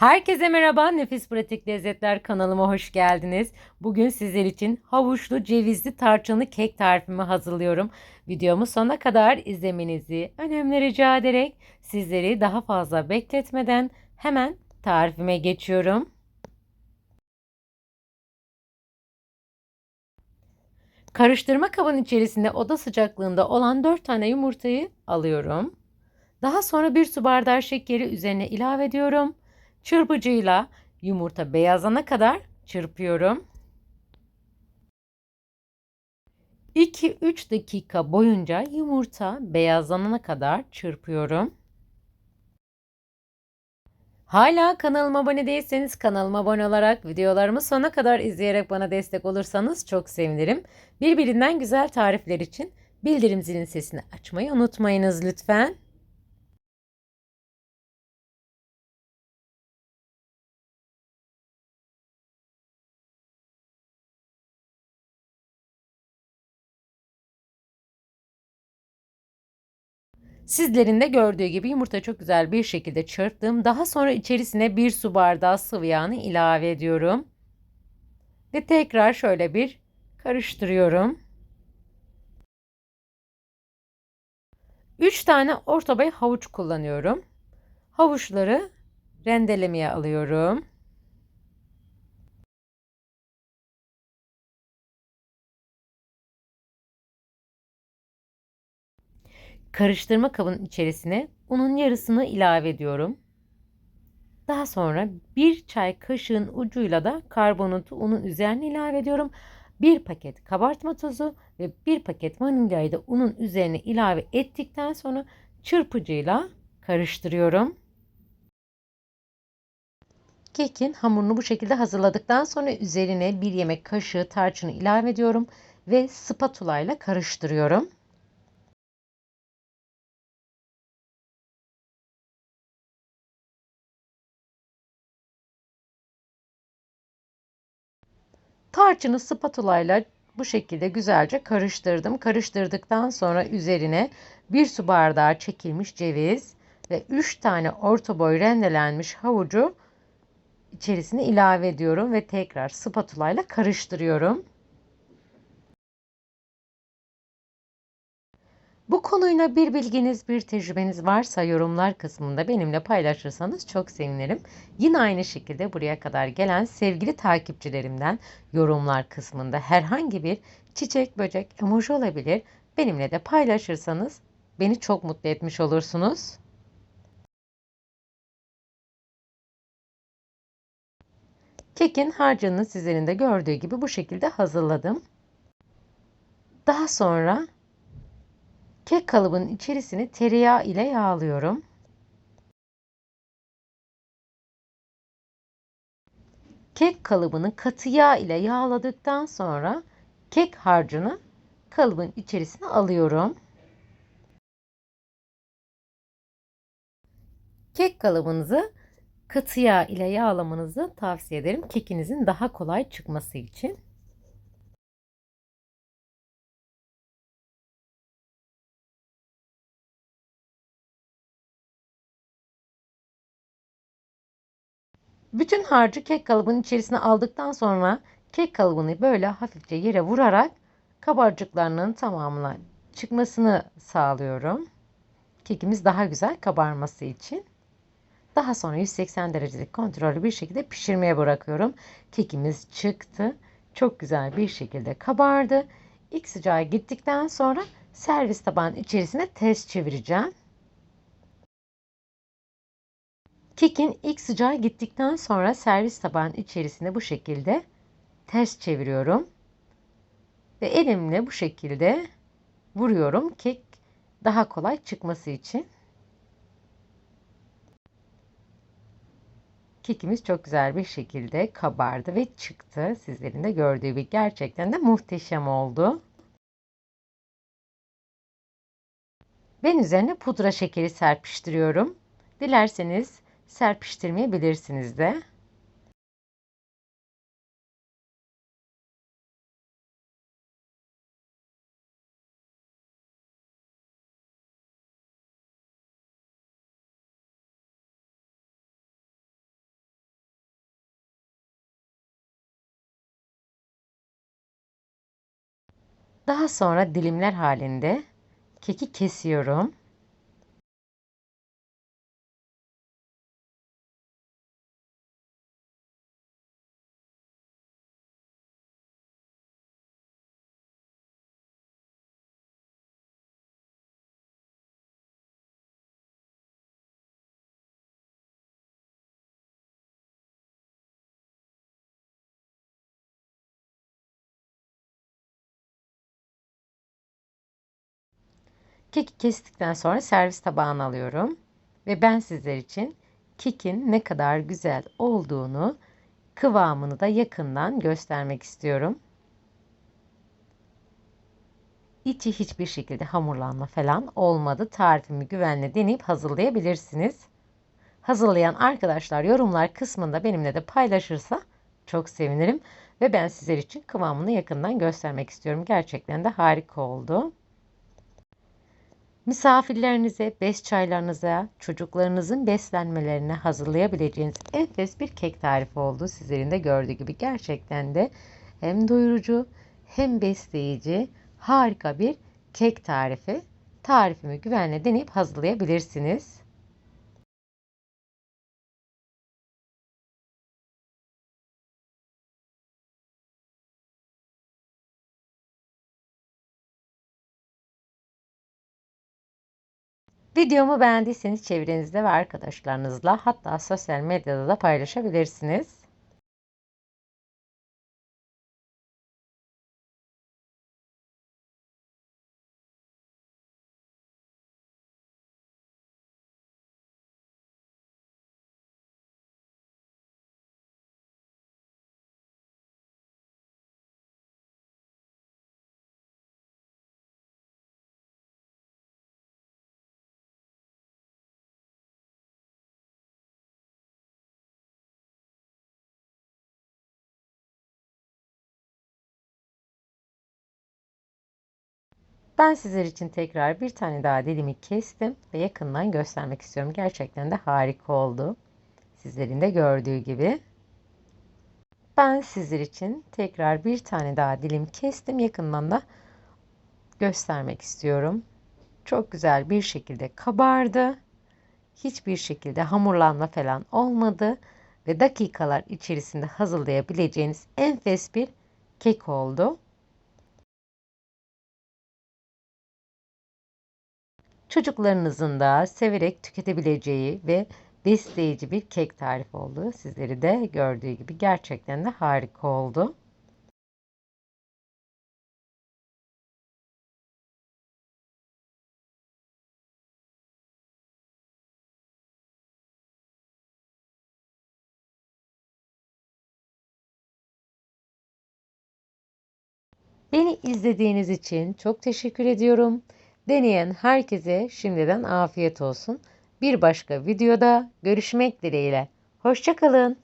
Herkese merhaba. Nefis Pratik Lezzetler kanalıma hoş geldiniz. Bugün sizler için havuçlu cevizli tarçınlı kek tarifimi hazırlıyorum. Videomu sona kadar izlemenizi önemli rica ederek sizleri daha fazla bekletmeden hemen tarifime geçiyorum. Karıştırma kabının içerisinde oda sıcaklığında olan 4 tane yumurtayı alıyorum. Daha sonra bir su bardağı şekeri üzerine ilave ediyorum. Çırpıcıyla yumurta beyazana kadar çırpıyorum. 2-3 dakika boyunca yumurta beyazlanana kadar çırpıyorum. Hala kanalıma abone değilseniz kanalıma abone olarak videolarımı sona kadar izleyerek bana destek olursanız çok sevinirim. Birbirinden güzel tarifler için bildirim zilin sesini açmayı unutmayınız lütfen. Sizlerin de gördüğü gibi yumurta çok güzel bir şekilde çırptım. Daha sonra içerisine bir su bardağı sıvı yağını ilave ediyorum. Ve tekrar şöyle bir karıştırıyorum. 3 tane orta boy havuç kullanıyorum. Havuçları rendelemeye alıyorum. Karıştırma kabının içerisine unun yarısını ilave ediyorum. Daha sonra bir çay kaşığın ucuyla da karbonatı unun üzerine ilave ediyorum. Bir paket kabartma tozu ve bir paket vanilyayı da unun üzerine ilave ettikten sonra çırpıcıyla karıştırıyorum. Kekin hamurunu bu şekilde hazırladıktan sonra üzerine bir yemek kaşığı tarçını ilave ediyorum ve spatula ile karıştırıyorum. Tarçını spatula ile bu şekilde güzelce karıştırdım. Karıştırdıktan sonra üzerine bir su bardağı çekilmiş ceviz ve 3 tane orta boy rendelenmiş havucu içerisine ilave ediyorum ve tekrar spatula ile karıştırıyorum. Bu konuyla bir bilginiz, bir tecrübeniz varsa yorumlar kısmında benimle paylaşırsanız çok sevinirim. Yine aynı şekilde buraya kadar gelen sevgili takipçilerimden yorumlar kısmında herhangi bir çiçek, böcek, emoji olabilir. Benimle de paylaşırsanız beni çok mutlu etmiş olursunuz. Kekin harcını sizlerin de gördüğü gibi bu şekilde hazırladım. Daha sonra Kek kalıbının içerisini tereyağı ile yağlıyorum. Kek kalıbını katı yağ ile yağladıktan sonra kek harcını kalıbın içerisine alıyorum. Kek kalıbınızı katı yağ ile yağlamanızı tavsiye ederim. Kekinizin daha kolay çıkması için. Bütün harcı kek kalıbının içerisine aldıktan sonra kek kalıbını böyle hafifçe yere vurarak kabarcıklarının tamamına çıkmasını sağlıyorum. Kekimiz daha güzel kabarması için. Daha sonra 180 derecelik kontrollü bir şekilde pişirmeye bırakıyorum. Kekimiz çıktı. Çok güzel bir şekilde kabardı. İlk sıcağı gittikten sonra servis tabağının içerisine ters çevireceğim. Kekin ilk sıcağı gittikten sonra servis tabağının içerisine bu şekilde ters çeviriyorum. Ve elimle bu şekilde vuruyorum kek daha kolay çıkması için. Kekimiz çok güzel bir şekilde kabardı ve çıktı. Sizlerin de gördüğü gibi gerçekten de muhteşem oldu. Ben üzerine pudra şekeri serpiştiriyorum. Dilerseniz serpiştirmeyebilirsiniz de. Daha sonra dilimler halinde keki kesiyorum. Keki kestikten sonra servis tabağına alıyorum. Ve ben sizler için kekin ne kadar güzel olduğunu, kıvamını da yakından göstermek istiyorum. İçi hiçbir şekilde hamurlanma falan olmadı. Tarifimi güvenle deneyip hazırlayabilirsiniz. Hazırlayan arkadaşlar yorumlar kısmında benimle de paylaşırsa çok sevinirim. Ve ben sizler için kıvamını yakından göstermek istiyorum. Gerçekten de harika oldu. Misafirlerinize, bes çaylarınıza, çocuklarınızın beslenmelerine hazırlayabileceğiniz enfes bir kek tarifi oldu. Sizlerin de gördüğü gibi gerçekten de hem doyurucu hem besleyici harika bir kek tarifi. Tarifimi güvenle deneyip hazırlayabilirsiniz. Videomu beğendiyseniz çevrenizde ve arkadaşlarınızla hatta sosyal medyada da paylaşabilirsiniz. Ben sizler için tekrar bir tane daha dilimi kestim ve yakından göstermek istiyorum. Gerçekten de harika oldu. Sizlerin de gördüğü gibi. Ben sizler için tekrar bir tane daha dilim kestim. Yakından da göstermek istiyorum. Çok güzel bir şekilde kabardı. Hiçbir şekilde hamurlanma falan olmadı ve dakikalar içerisinde hazırlayabileceğiniz enfes bir kek oldu. Çocuklarınızın da severek tüketebileceği ve besleyici bir kek tarifi oldu. Sizleri de gördüğü gibi gerçekten de harika oldu. Beni izlediğiniz için çok teşekkür ediyorum. Deneyen herkese şimdiden afiyet olsun. Bir başka videoda görüşmek dileğiyle. Hoşçakalın.